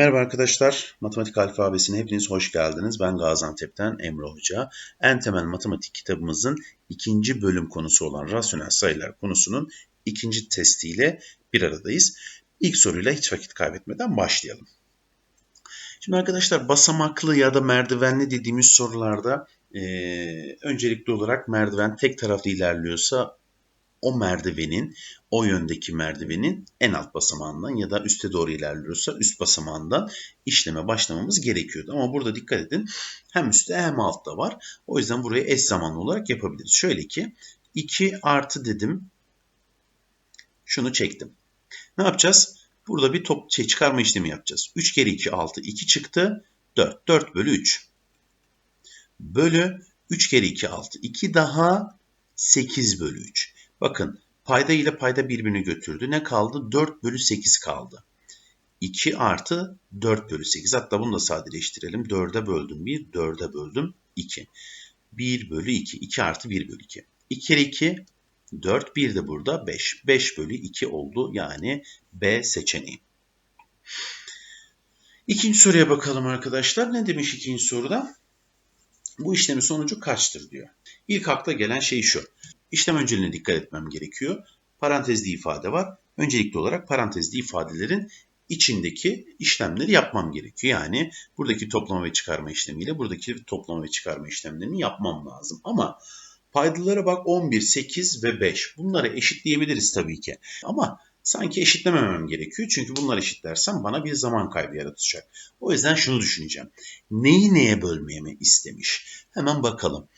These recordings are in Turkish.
Merhaba arkadaşlar, Matematik Alfabesi'ne hepiniz hoş geldiniz. Ben Gaziantep'ten Emre Hoca. En temel matematik kitabımızın ikinci bölüm konusu olan rasyonel sayılar konusunun ikinci testiyle bir aradayız. İlk soruyla hiç vakit kaybetmeden başlayalım. Şimdi arkadaşlar basamaklı ya da merdivenli dediğimiz sorularda e, öncelikli olarak merdiven tek taraflı ilerliyorsa o merdivenin, o yöndeki merdivenin en alt basamağından ya da üste doğru ilerliyorsa üst basamağından işleme başlamamız gerekiyordu. Ama burada dikkat edin hem üstte hem altta var. O yüzden burayı eş zamanlı olarak yapabiliriz. Şöyle ki 2 artı dedim. Şunu çektim. Ne yapacağız? Burada bir top şey, çıkarma işlemi yapacağız. 3 kere 2 6 2 çıktı. 4. 4 bölü 3. Bölü 3 kere 2 6. 2 daha 8 bölü 3. Bakın payda ile payda birbirini götürdü. Ne kaldı? 4 bölü 8 kaldı. 2 artı 4 bölü 8. Hatta bunu da sadeleştirelim. 4'e böldüm 1, 4'e böldüm 2. 1 bölü 2. 2 artı 1 bölü 2. 2 kere 2 4, 1 de burada 5. 5 bölü 2 oldu. Yani B seçeneği. İkinci soruya bakalım arkadaşlar. Ne demiş ikinci soruda? Bu işlemin sonucu kaçtır diyor. İlk akla gelen şey şu. İşlem önceliğine dikkat etmem gerekiyor. Parantezli ifade var. Öncelikli olarak parantezli ifadelerin içindeki işlemleri yapmam gerekiyor. Yani buradaki toplama ve çıkarma işlemiyle buradaki toplama ve çıkarma işlemlerini yapmam lazım. Ama paydalara bak 11, 8 ve 5. Bunları eşitleyebiliriz tabii ki. Ama sanki eşitlememem gerekiyor. Çünkü bunları eşitlersem bana bir zaman kaybı yaratacak. O yüzden şunu düşüneceğim. Neyi neye bölmeye mi istemiş? Hemen bakalım.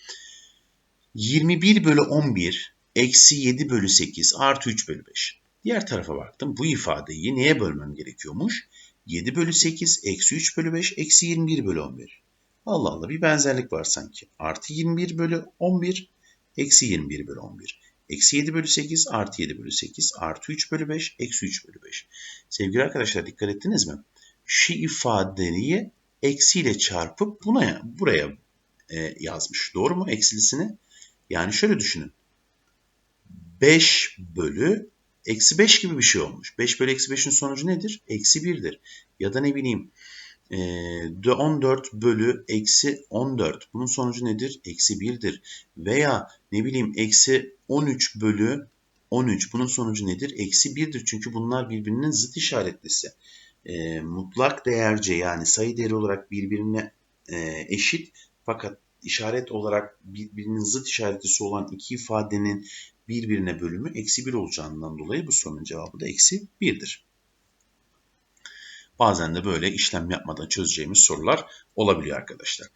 21 bölü 11 eksi 7 bölü 8 artı 3 bölü 5. Diğer tarafa baktım. Bu ifadeyi neye bölmem gerekiyormuş? 7 bölü 8 eksi 3 bölü 5 eksi 21 bölü 11. Allah Allah bir benzerlik var sanki. Artı 21 bölü 11 eksi 21 bölü 11. Eksi 7 bölü 8 artı 7 bölü 8 artı 3 bölü 5 eksi 3 bölü 5. Sevgili arkadaşlar dikkat ettiniz mi? Şu ifadeyi eksiyle çarpıp buna buraya e, yazmış. Doğru mu? Eksilisini yani şöyle düşünün. 5 bölü eksi 5 gibi bir şey olmuş. 5 bölü eksi 5'in sonucu nedir? Eksi 1'dir. Ya da ne bileyim 14 bölü eksi 14. Bunun sonucu nedir? Eksi 1'dir. Veya ne bileyim eksi 13 bölü 13. Bunun sonucu nedir? Eksi 1'dir. Çünkü bunlar birbirinin zıt işaretlisi. E, mutlak değerce yani sayı değeri olarak birbirine e, eşit fakat işaret olarak birbirinin zıt işaretlisi olan iki ifadenin birbirine bölümü eksi 1 olacağından dolayı bu sorunun cevabı da eksi 1'dir. Bazen de böyle işlem yapmadan çözeceğimiz sorular olabiliyor arkadaşlar.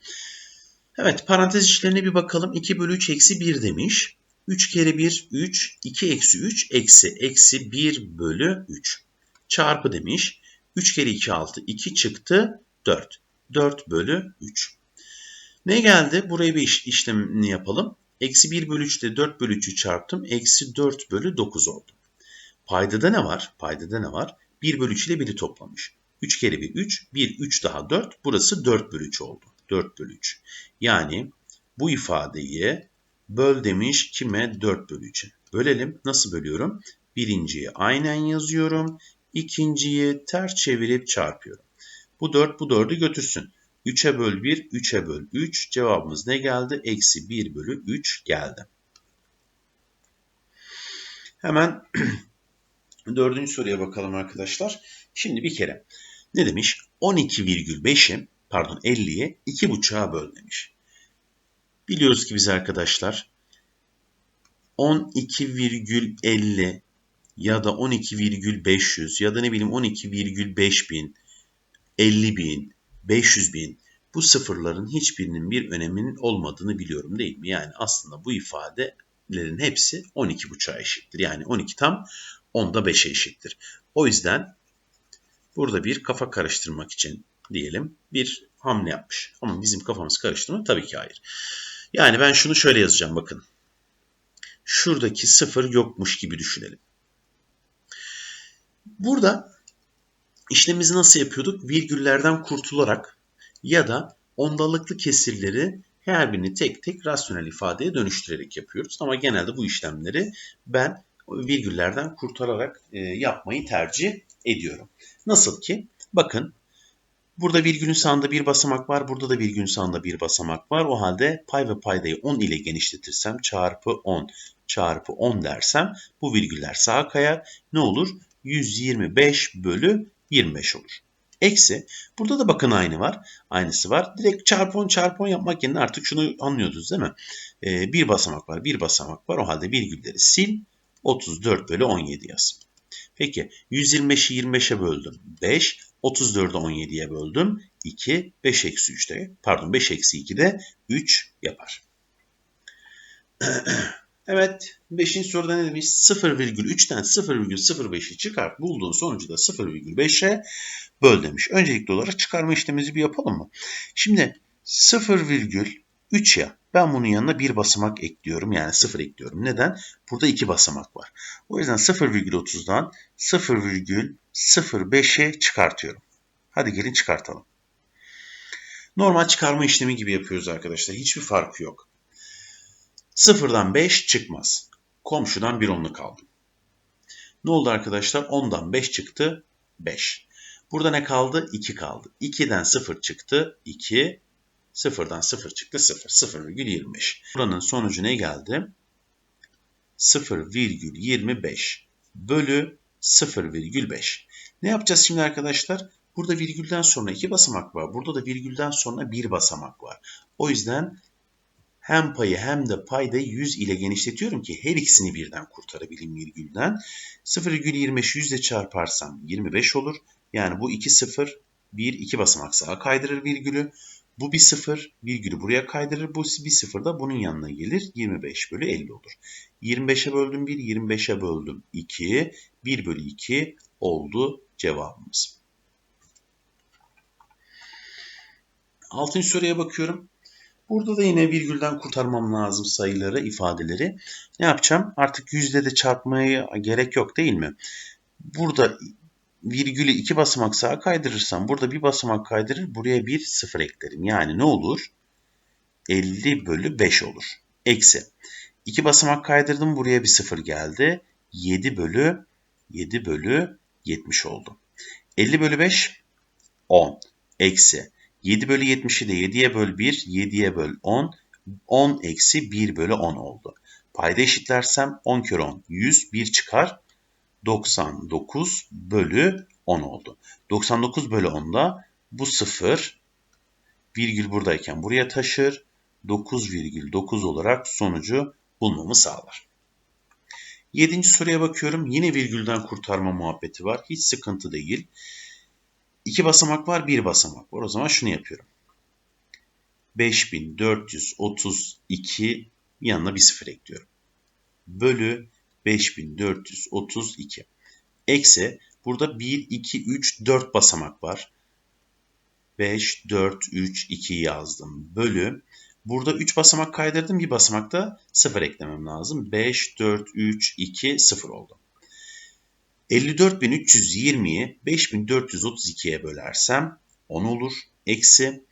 Evet parantez içlerine bir bakalım. 2 bölü 3 eksi 1 demiş. 3 kere 1 3, 2 eksi 3 eksi, eksi 1 bölü 3. Çarpı demiş. 3 kere 2 6, 2 çıktı 4. 4 bölü 3. Ne geldi? Buraya bir iş, işlemini yapalım. Eksi 1 bölü 3'te 4 bölü 3'ü çarptım. Eksi 4 bölü 9 oldu. Paydada ne var? Paydada ne var? 1 bölü 3 ile 1'i toplamış. 3 kere 1 3. 1 3 daha 4. Burası 4 bölü 3 oldu. 4 bölü 3. Yani bu ifadeyi böl demiş kime? 4 bölü 3'e. Bölelim. Nasıl bölüyorum? Birinciyi aynen yazıyorum. İkinciyi ters çevirip çarpıyorum. Bu 4 bu 4'ü götürsün. 3'e böl 1, 3'e böl 3. Cevabımız ne geldi? Eksi 1 bölü 3 geldi. Hemen dördüncü soruya bakalım arkadaşlar. Şimdi bir kere ne demiş? 12,5'i pardon 50'yi 2,5'a böl demiş. Biliyoruz ki biz arkadaşlar 12,50 ya da 12,500 ya da ne bileyim 12,5 bin 50 bin 500 bin bu sıfırların hiçbirinin bir öneminin olmadığını biliyorum değil mi? Yani aslında bu ifadelerin hepsi 12,5'a eşittir. Yani 12 tam 10'da 5'e eşittir. O yüzden burada bir kafa karıştırmak için diyelim bir hamle yapmış. Ama bizim kafamız karıştı mı? Tabii ki hayır. Yani ben şunu şöyle yazacağım bakın. Şuradaki sıfır yokmuş gibi düşünelim. Burada İşlemimizi nasıl yapıyorduk? Virgüllerden kurtularak ya da ondalıklı kesirleri her birini tek tek rasyonel ifadeye dönüştürerek yapıyoruz. Ama genelde bu işlemleri ben virgüllerden kurtararak e, yapmayı tercih ediyorum. Nasıl ki? Bakın Burada virgülün sağında bir basamak var. Burada da virgülün sağında bir basamak var. O halde pay ve paydayı 10 ile genişletirsem çarpı 10 çarpı 10 dersem bu virgüller sağa kayar. Ne olur? 125 bölü 25 olur. Eksi. Burada da bakın aynı var. Aynısı var. Direkt çarpı 10 çarpı 10 yapmak yerine artık şunu anlıyordunuz değil mi? Ee, bir basamak var. Bir basamak var. O halde virgülleri sil. 34 bölü 17 yaz. Peki 125'i 25'e böldüm. 5. 34'ü 17'ye böldüm. 2. 5 eksi 3'te pardon 5 eksi 2'de 3 yapar. evet 5. soruda ne demiş? 0,3'ten 0,05'i çıkart. Bulduğun sonucu da 0,5'e böl demiş. Öncelikli olarak çıkarma işlemimizi bir yapalım mı? Şimdi 0,3 ya ben bunun yanına bir basamak ekliyorum. Yani 0 ekliyorum. Neden? Burada iki basamak var. O yüzden 0,30'dan 0,05'e çıkartıyorum. Hadi gelin çıkartalım. Normal çıkarma işlemi gibi yapıyoruz arkadaşlar. Hiçbir farkı yok. Sıfırdan 5 çıkmaz. Komşudan bir onluk aldım. Ne oldu arkadaşlar? 10'dan 5 çıktı. 5. Burada ne kaldı? 2 kaldı. 2'den 0 çıktı. 2. 0'dan 0 çıktı. 0. 0,25. Buranın sonucu ne geldi? 0,25 bölü 0,5. Ne yapacağız şimdi arkadaşlar? Burada virgülden sonra iki basamak var. Burada da virgülden sonra bir basamak var. O yüzden hem payı hem de paydayı 100 ile genişletiyorum ki her ikisini birden kurtarabileyim virgülden. 0,25 100 ile çarparsam 25 olur. Yani bu 2 0 1 2 basamak sağa kaydırır virgülü. Bu bir 0 virgülü buraya kaydırır. Bu bir 0 da bunun yanına gelir. 25 bölü 50 olur. 25'e böldüm 1, 25'e böldüm 2. 1 bölü 2 oldu cevabımız. Altıncı soruya bakıyorum. Burada da yine virgülden kurtarmam lazım sayıları, ifadeleri. Ne yapacağım? Artık yüzde de çarpmaya gerek yok değil mi? Burada virgülü iki basamak sağa kaydırırsam burada bir basamak kaydırır. Buraya bir sıfır eklerim. Yani ne olur? 50 bölü 5 olur. Eksi. İki basamak kaydırdım. Buraya bir sıfır geldi. 7 bölü 7 bölü 70 oldu. 50 bölü 5 10. Eksi. 7 bölü 70'i de 7'ye böl 1, 7'ye böl 10. 10 eksi 1 bölü 10 oldu. Payda eşitlersem 10 kere 10 100, 1 çıkar. 99 bölü 10 oldu. 99 bölü 10'da bu 0 virgül buradayken buraya taşır. 9,9 olarak sonucu bulmamı sağlar. Yedinci soruya bakıyorum. Yine virgülden kurtarma muhabbeti var. Hiç sıkıntı değil. İki basamak var, bir basamak var. O zaman şunu yapıyorum. 5432 yanına bir sıfır ekliyorum. Bölü 5432. Eksi burada 1, 2, 3, 4 basamak var. 5, 4, 3, 2 yazdım. Bölü. Burada 3 basamak kaydırdım. Bir basamakta 0 eklemem lazım. 5, 4, 3, 2, 0 oldu. 54.320'yi 5432'ye bölersem 10 olur. Eksi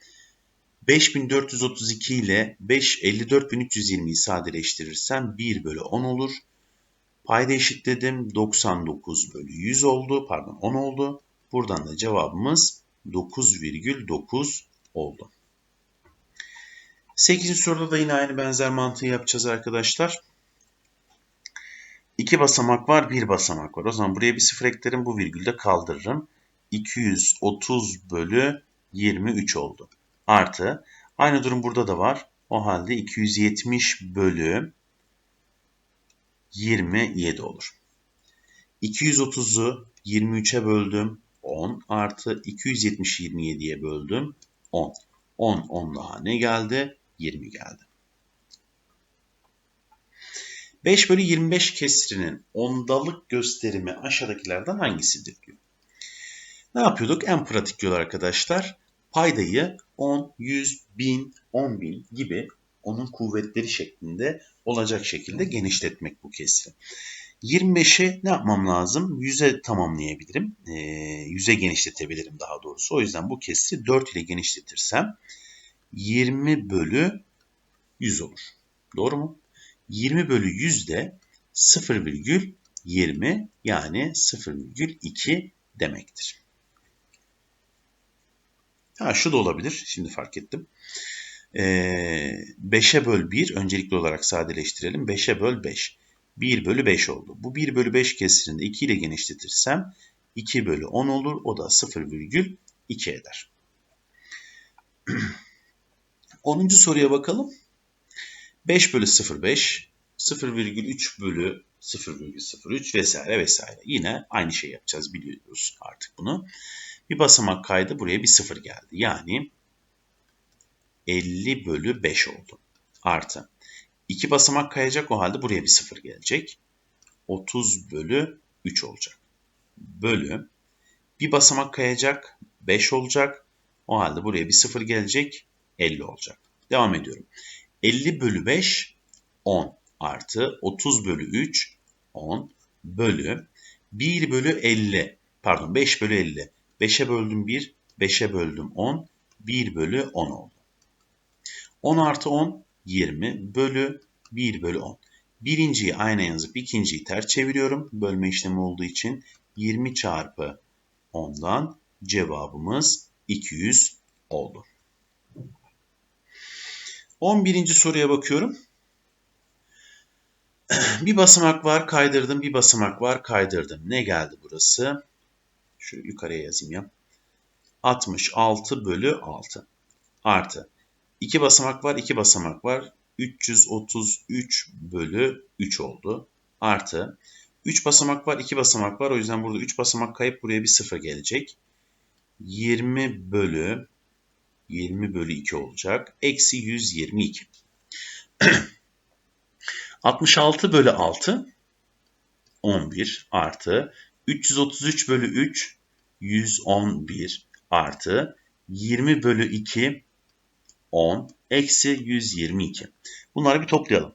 5432 ile 5, 54.320'yi sadeleştirirsem 1 bölü 10 olur. Payda eşitledim. 99 bölü 100 oldu. Pardon 10 oldu. Buradan da cevabımız 9,9 oldu. 8. soruda da yine aynı benzer mantığı yapacağız arkadaşlar. İki basamak var, bir basamak var. O zaman buraya bir sıfır eklerim, bu virgülde kaldırırım. 230 bölü 23 oldu. Artı, aynı durum burada da var. O halde 270 bölü 27 olur. 230'u 23'e böldüm. 10 artı 270'i 27'ye böldüm. 10. 10, 10 daha ne geldi? 20 geldi. 5 bölü 25 kesrinin ondalık gösterimi aşağıdakilerden hangisidir diyor. Ne yapıyorduk? En pratik yol arkadaşlar. Paydayı 10, 100, 1000, 10.000 gibi onun kuvvetleri şeklinde olacak şekilde genişletmek bu kesri. 25'i ne yapmam lazım? 100'e tamamlayabilirim. E, 100'e genişletebilirim daha doğrusu. O yüzden bu kesri 4 ile genişletirsem 20 bölü 100 olur. Doğru mu? 20 bölü 100 de 0,20 yani 0,2 demektir. Ha şu da olabilir. Şimdi fark ettim. Ee, 5'e böl 1 öncelikli olarak sadeleştirelim. 5'e böl 5. 1 bölü 5 oldu. Bu 1 bölü 5 kesirinde 2 ile genişletirsem 2 bölü 10 olur. O da 0,2 eder. 10. soruya bakalım. 5 bölü 0,5, 0,3 bölü 0,03 vesaire vesaire. Yine aynı şey yapacağız biliyoruz artık bunu. Bir basamak kaydı buraya bir 0 geldi. Yani 50 bölü 5 oldu. Artı. 2 basamak kayacak o halde buraya bir 0 gelecek. 30 bölü 3 olacak. Bölü. Bir basamak kayacak 5 olacak. O halde buraya bir 0 gelecek. 50 olacak. Devam ediyorum. 50 bölü 5 10 artı 30 bölü 3 10 bölü 1 bölü 50 pardon 5 bölü 50 5'e böldüm 1 5'e böldüm 10 1 bölü 10 oldu. 10 artı 10 20 bölü 1 bölü 10. Birinciyi ayna yazıp ikinciyi ters çeviriyorum. Bölme işlemi olduğu için 20 çarpı 10'dan cevabımız 200 oldu. 11. soruya bakıyorum. Bir basamak var kaydırdım, bir basamak var kaydırdım. Ne geldi burası? Şu yukarıya yazayım ya. 66 bölü 6 artı. 2 basamak var, 2 basamak var. 333 bölü 3 oldu. Artı. 3 basamak var, 2 basamak var. O yüzden burada 3 basamak kayıp buraya bir 0 gelecek. 20 bölü 20 bölü 2 olacak. Eksi 122. 66 bölü 6 11 artı 333 bölü 3 111 artı 20 bölü 2 10 eksi 122. Bunları bir toplayalım.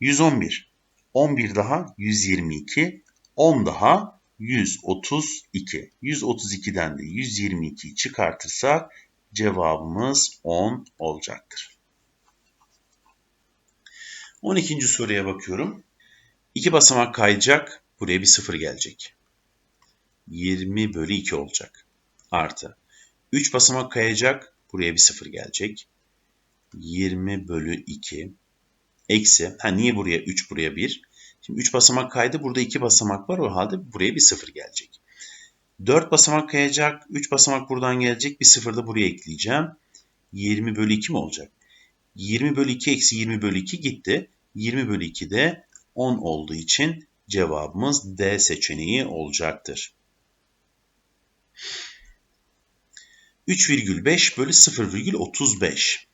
111, 11 daha 122, 10 daha 132. 132'den de 122'yi çıkartırsak cevabımız 10 olacaktır. 12. soruya bakıyorum. 2 basamak kayacak. Buraya bir 0 gelecek. 20 bölü 2 olacak. Artı. 3 basamak kayacak. Buraya bir 0 gelecek. 20 bölü 2. Eksi. Ha niye buraya 3 buraya 1? Şimdi 3 basamak kaydı. Burada 2 basamak var. O halde buraya bir 0 gelecek. 4 basamak kayacak. 3 basamak buradan gelecek. Bir 0 da buraya ekleyeceğim. 20 bölü 2 mi olacak? 20 bölü 2 eksi 20 bölü 2 gitti. 20 bölü 2 de 10 olduğu için cevabımız D seçeneği olacaktır. 3,5 bölü 0,35.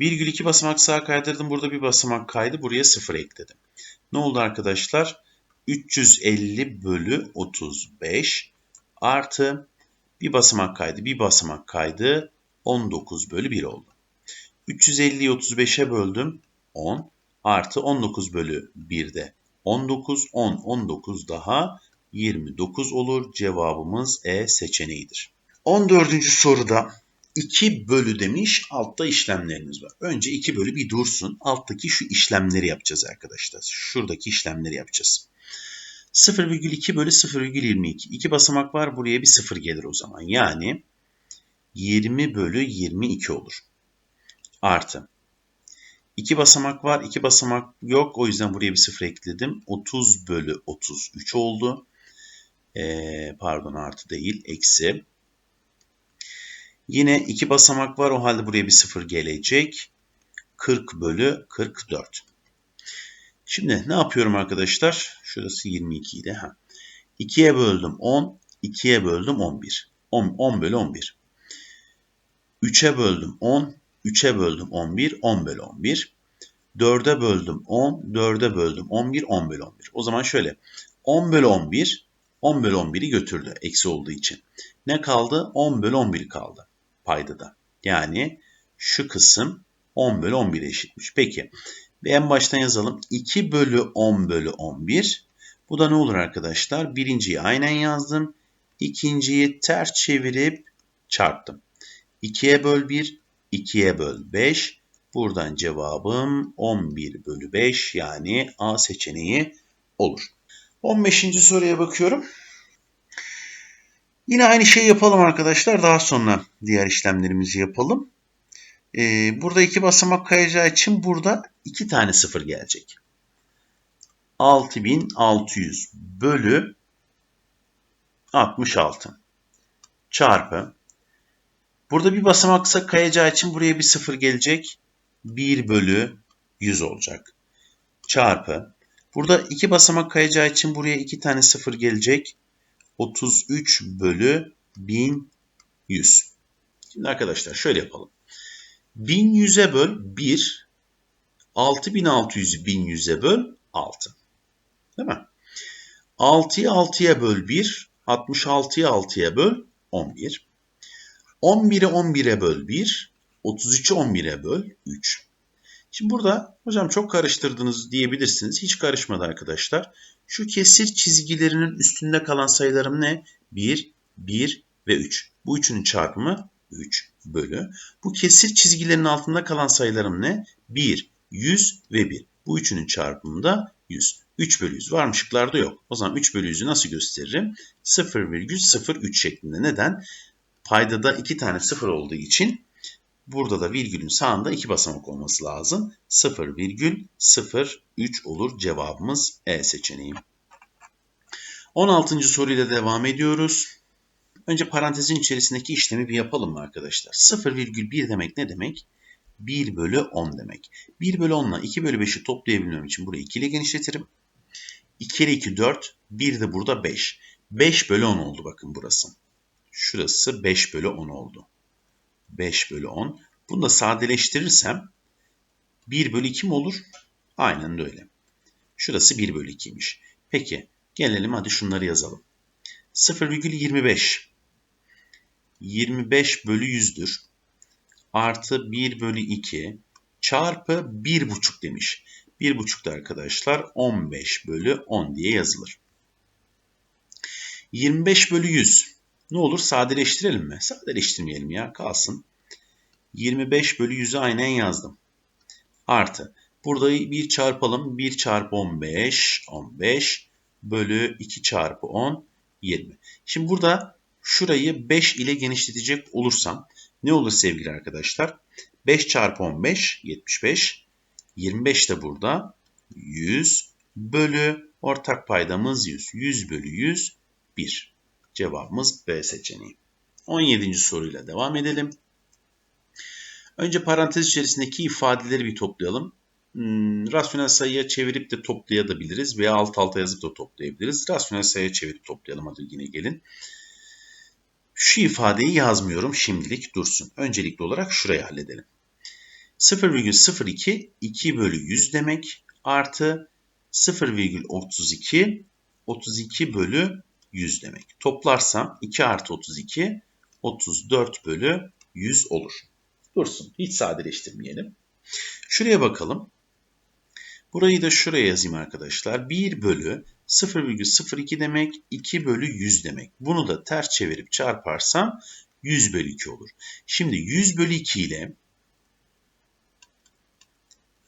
Virgül 2 basamak sağa kaydırdım. Burada bir basamak kaydı. Buraya 0 ekledim. Ne oldu arkadaşlar? 350 bölü 35 artı bir basamak kaydı. Bir basamak kaydı. 19 bölü 1 oldu. 350'yi 35'e böldüm. 10 artı 19 bölü 1'de 19, 10, 19 daha 29 olur. Cevabımız E seçeneğidir. 14. soruda 2 bölü demiş. Altta işlemlerimiz var. Önce 2 bölü bir dursun. Alttaki şu işlemleri yapacağız arkadaşlar. Şuradaki işlemleri yapacağız. 0,2 bölü 0,22. 2 basamak var. Buraya bir 0 gelir o zaman. Yani 20 bölü 22 olur. Artı. 2 basamak var. 2 basamak yok. O yüzden buraya bir 0 ekledim. 30 bölü 33 oldu. Ee, pardon artı değil. Eksi. Yine 2 basamak var. O halde buraya bir 0 gelecek. 40 bölü 44. Şimdi ne yapıyorum arkadaşlar? Şurası 22 idi. Ha. 2'ye böldüm 10. 2'ye böldüm 11. 10, 10 bölü 11. 3'e böldüm 10. 3'e böldüm 11. 10 bölü 11. 4'e böldüm 10. 4'e böldüm 11. 10 bölü 11. O zaman şöyle. 10 bölü 11. 10 bölü 11'i götürdü. Eksi olduğu için. Ne kaldı? 10 bölü 11 kaldı. Paydada. Yani şu kısım 10 bölü 11'e eşitmiş. Peki. Ve en baştan yazalım. 2 bölü 10 bölü 11. Bu da ne olur arkadaşlar? Birinciyi aynen yazdım. İkinciyi ters çevirip çarptım. 2'ye böl 1, 2'ye böl 5. Buradan cevabım 11 bölü 5 yani A seçeneği olur. 15. soruya bakıyorum. Yine aynı şeyi yapalım arkadaşlar. Daha sonra diğer işlemlerimizi yapalım. Ee, burada iki basamak kayacağı için burada iki tane sıfır gelecek. 6600 bölü 66 çarpı burada bir basamaksa kayacağı için buraya bir sıfır gelecek. 1 bölü 100 olacak. Çarpı burada iki basamak kayacağı için buraya iki tane sıfır gelecek. 33 bölü 1100. Şimdi arkadaşlar şöyle yapalım. 1100'e böl 1. 6600'ü 1100'e böl 6. Değil mi? 6'yı 6'ya böl 1. 66'yı 6'ya böl 11. 11'i 11'e böl 1. 33'ü 11'e böl 3. Şimdi burada hocam çok karıştırdınız diyebilirsiniz. Hiç karışmadı arkadaşlar. Şu kesir çizgilerinin üstünde kalan sayılarım ne? 1, 1 ve 3. Bu üçünün çarpımı 3 bölü. Bu kesir çizgilerin altında kalan sayılarım ne? 1, 100 ve 1. Bu üçünün çarpımı da 100. 3 bölü 100 var mı? Şıklarda yok. O zaman 3 bölü 100'ü nasıl gösteririm? 0,03 şeklinde. Neden? Paydada 2 tane 0 olduğu için burada da virgülün sağında 2 basamak olması lazım. 0,03 olur cevabımız E seçeneği. 16. soruyla devam ediyoruz. Önce parantezin içerisindeki işlemi bir yapalım mı arkadaşlar? 0,1 demek ne demek? 1 bölü 10 demek. 1 bölü 10 ile 2 bölü 5'i toplayabilmem için burayı 2 ile genişletirim. 2 kere 2 4, 1 de burada 5. 5 bölü 10 oldu bakın burası. Şurası 5 bölü 10 oldu. 5 bölü 10. Bunu da sadeleştirirsem 1 bölü 2 mi olur? Aynen öyle. Şurası 1 bölü 2'ymiş. Peki gelelim hadi şunları yazalım. 0,25 25 bölü 100'dür. Artı 1 bölü 2 çarpı 1,5 demiş. 1,5 da arkadaşlar 15 bölü 10 diye yazılır. 25 bölü 100 ne olur sadeleştirelim mi? Sadeleştirmeyelim ya kalsın. 25 bölü 100'ü aynen yazdım. Artı burada bir çarpalım. 1 çarpı 15 15 bölü 2 çarpı 10 20. Şimdi burada şurayı 5 ile genişletecek olursam ne olur sevgili arkadaşlar? 5 çarpı 15 75. 25 de burada 100 bölü ortak paydamız 100. 100 bölü 100 1. Cevabımız B seçeneği. 17. soruyla devam edelim. Önce parantez içerisindeki ifadeleri bir toplayalım. Hmm, rasyonel sayıya çevirip de toplayabiliriz veya alt alta yazıp da toplayabiliriz. Rasyonel sayıya çevirip toplayalım hadi yine gelin. Şu ifadeyi yazmıyorum şimdilik dursun. Öncelikli olarak şurayı halledelim. 0,02 2 bölü 100 demek artı 0,32 32 bölü 100 demek. Toplarsam 2 artı 32 34 bölü 100 olur. Dursun. Hiç sadeleştirmeyelim. Şuraya bakalım. Burayı da şuraya yazayım arkadaşlar. 1 bölü 0,02 demek 2 bölü 100 demek. Bunu da ters çevirip çarparsam 100 bölü 2 olur. Şimdi 100 bölü 2 ile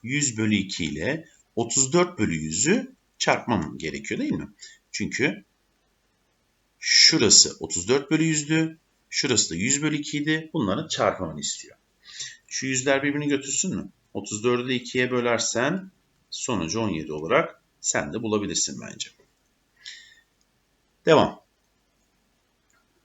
100 bölü 2 ile 34 bölü 100'ü çarpmam gerekiyor değil mi? Çünkü şurası 34 bölü 100'dü. Şurası da 100 bölü 2 idi. Bunların çarpımını istiyor. Şu yüzler birbirini götürsün mü? 34'ü de 2'ye bölersen sonucu 17 olarak sen de bulabilirsin bence. Devam.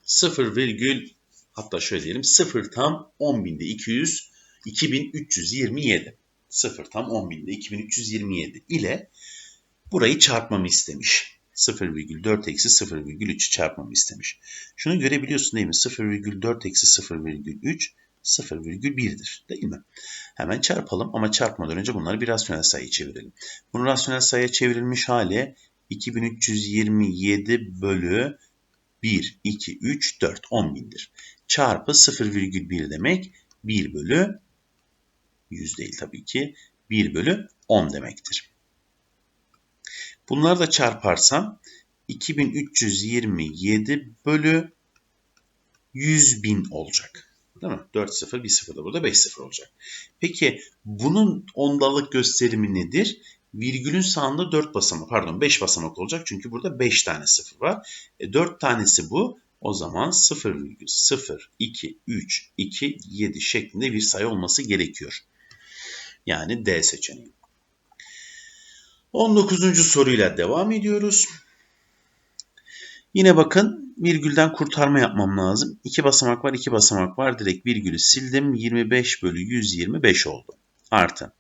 0 virgül hatta şöyle diyelim 0 tam 10 binde 200 2327. 0 tam 10 binde 2327 ile burayı çarpmamı istemiş. 0,4 eksi 0,3'ü çarpmamı istemiş. Şunu görebiliyorsun değil mi? 0,4 eksi 0,3 0,1'dir değil mi? Hemen çarpalım ama çarpmadan önce bunları bir rasyonel sayı çevirelim. Bunu rasyonel sayıya çevrilmiş hali 2327 bölü 1, 2, 3, 4, 10 bindir. Çarpı 0,1 demek 1 bölü 100 değil tabii ki 1 bölü 10 demektir. Bunları da çarparsam 2327 bölü 100 bin olacak. Değil mi? 4 0 1 0 da burada 5 0 olacak. Peki bunun ondalık gösterimi nedir? Virgülün sağında 4 basamak pardon 5 basamak olacak. Çünkü burada 5 tane sıfır var. E, 4 tanesi bu. O zaman 0,0237 şeklinde bir sayı olması gerekiyor. Yani D seçeneği. 19. soruyla devam ediyoruz. Yine bakın virgülden kurtarma yapmam lazım. 2 basamak var, 2 basamak var. Direkt virgülü sildim. 25 bölü 125 oldu. Artı.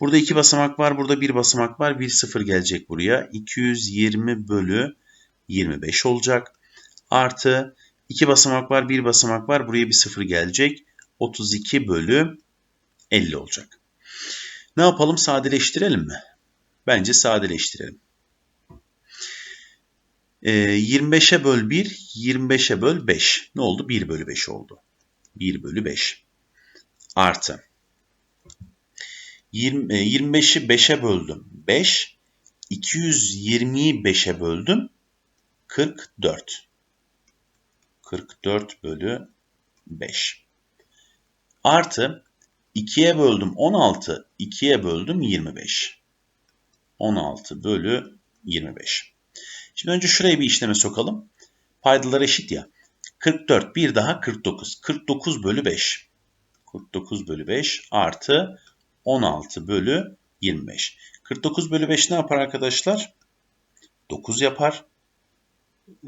Burada 2 basamak var, burada 1 basamak var. 1 sıfır gelecek buraya. 220 bölü 25 olacak. Artı 2 basamak var, 1 basamak var. Buraya bir sıfır gelecek. 32 bölü 50 olacak. Ne yapalım? Sadeleştirelim mi? Bence sadeleştirelim. 25'e böl 1, 25'e böl 5. Ne oldu? 1 bölü 5 oldu. 1 bölü 5. Artı. 25'i 5'e böldüm. 5. 220'yi 5'e böldüm. 44. 44 bölü 5. Artı 2'ye böldüm 16, 2'ye böldüm 25. 16 bölü 25. Şimdi önce şuraya bir işleme sokalım. Paydalar eşit ya. 44 bir daha 49. 49 bölü 5. 49 bölü 5 artı 16 bölü 25. 49 bölü 5 ne yapar arkadaşlar? 9 yapar.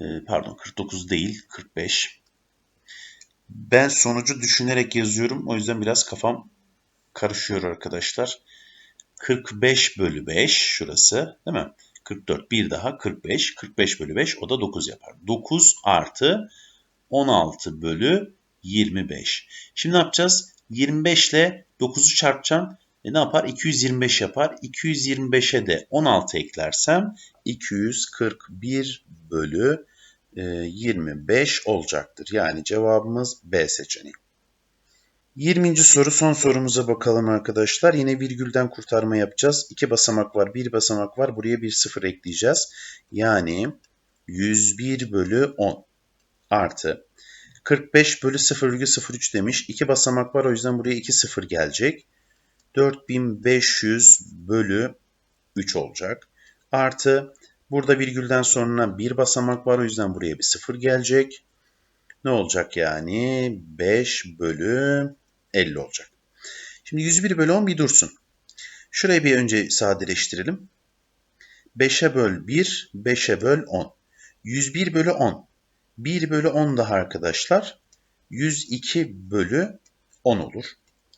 Ee, pardon 49 değil 45. Ben sonucu düşünerek yazıyorum. O yüzden biraz kafam karışıyor arkadaşlar. 45 bölü 5 şurası değil mi? 44 bir daha 45. 45 bölü 5 o da 9 yapar. 9 artı 16 bölü 25. Şimdi ne yapacağız? 25 ile 9'u çarpacağım. E ne yapar? 225 yapar. 225'e de 16 eklersem 241 bölü 25 e, olacaktır. Yani cevabımız B seçeneği. 20. soru son sorumuza bakalım arkadaşlar. Yine virgülden kurtarma yapacağız. 2 basamak var, 1 basamak var. Buraya bir sıfır ekleyeceğiz. Yani 101 bölü 10 artı 45 bölü 0,03 demiş. 2 basamak var o yüzden buraya 2 sıfır gelecek. 4500 bölü 3 olacak. Artı burada virgülden sonra bir basamak var o yüzden buraya bir sıfır gelecek. Ne olacak yani? 5 bölü 50 olacak. Şimdi 101 bölü 10 bir dursun. Şurayı bir önce sadeleştirelim. 5'e böl 1, 5'e böl 10. 101 bölü 10. 1 bölü 10 daha arkadaşlar. 102 bölü 10 olur.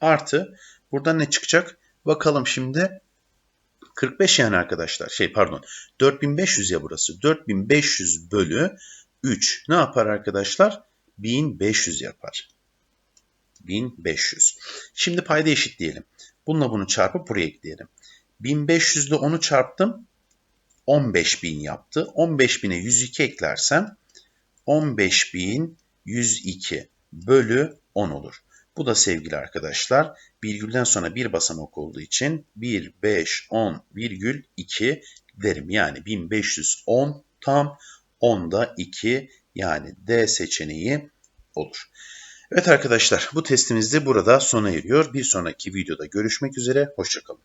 Artı buradan ne çıkacak? Bakalım şimdi. 45 yani arkadaşlar. Şey pardon. 4500 ya burası. 4500 bölü 3 ne yapar arkadaşlar? 1500 yapar. 1500. Şimdi payda eşitleyelim. Bununla bunu çarpıp buraya ekleyelim. 1500 ile 10'u çarptım. 15.000 yaptı. 15.000'e 102 eklersem 15.102 bölü 10 olur. Bu da sevgili arkadaşlar virgülden sonra bir basamak olduğu için 1, 5, 10 virgül 2 derim. Yani 1510 tam 10'da 2 yani D seçeneği olur. Evet arkadaşlar bu testimiz de burada sona eriyor. Bir sonraki videoda görüşmek üzere. Hoşçakalın.